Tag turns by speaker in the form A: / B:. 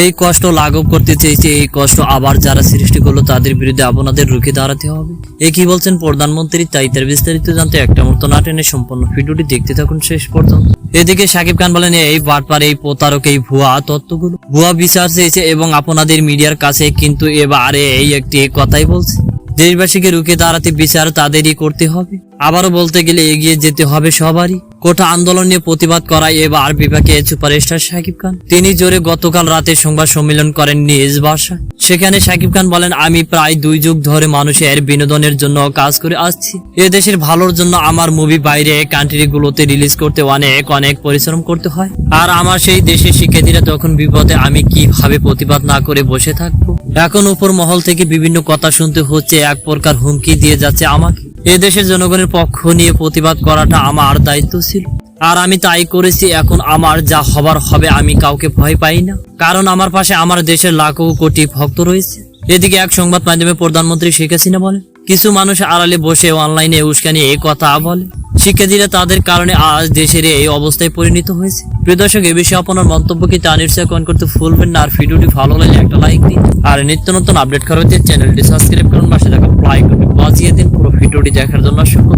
A: এই কষ্ট লাঘব করতে চেয়েছে, এই কষ্ট আবার যারা সৃষ্টি করল তাদের বিরুদ্ধে আপনাদের রুখে দাঁড়াতে হবে। এ কি বলছেন প্রধানমন্ত্রী? তাই তার বিস্তারিত জানতে একটা মতো না টেনে সম্পূর্ণ ভিডিওটি দেখতে থাকুন শেষ পর্যন্ত। এদিকে সাকিব খান বলেন, এই বাটপার, এই প্রতারক, এই ভুয়া তত্ত্বগুলো ভুয়া বিচার চেয়েছে এবং আপনাদের মিডিয়ার কাছে কিন্তু এবারে এই একটি কথাই বলছে। দেশবাসীকে রুখে দাঁড়াতে বিচার তাদেরই করতে হবে। আবারও বলতে গেলে এগিয়ে যেতে হবে সবারই। কোটা আন্দোলন নিয়ে প্রতিবাদ করায় এবার বিপাকে সুপারস্টার সাকিব খান। তিনি জোরে গতকাল রাতে সংবাদ সম্মেলন করেন নিজ বাসায়। সেখানে সাকিব খান বলেন, আমি প্রায় দুই যুগ ধরে মানুষের বিনোদনের জন্য কাজ করে আসছি। এ দেশের ভালোর জন্য আমার মুভি বাইরে কান্ট্রিগুলোতে রিলিজ করতে অনেক অনেক পরিশ্রম করতে হয়। আর আমার সেই দেশের শিক্ষার্থীরা যখন বিপদে আমি কীভাবে প্রতিবাদ না করে বসে থাকব? এখন উপর মহল থেকে বিভিন্ন কথা শুনতে হচ্ছে। এক প্রকার হুমকি দিয়ে যাচ্ছে আমাকে। এ দেশের জনগণের পক্ষ নিয়ে প্রতিবাদ করাটা আমার দায়িত্ব ছিল। আর আমি তাই করেছি, এখন আমার যা হবার হবে আমি কাউকে ভয় পাই না। কারণ আমার পাশে আমার দেশের লাখো কোটি ভক্ত রয়েছে। এদিকে এক সংবাদ মাধ্যমে প্রধানমন্ত্রী শেখ হাসিনা বলেন, কিছু মানুষ আড়ালে বসে অনলাইনে উস্কানি এই কথা বলে। শিক্ষার্থীরা তাদের কারণে আজ দেশের এই অবস্থায় পরিণত হয়েছে। প্রিয় দর্শক, এ বিষয়ে আপনার মন্তব্য কি তা নিশ্চয় কমেন্ট করতে ভুলবেন না। আর ভিডিওটি ভালো দিন আর নিত্য নতুন আপডেট করা করার চ্যানেলটি সাবস্ক্রাইব করুন, পাশে থাকা লাইক বাজিয়ে দিন পুরো ভিডিওটি দেখার জন্য অসংখ্য।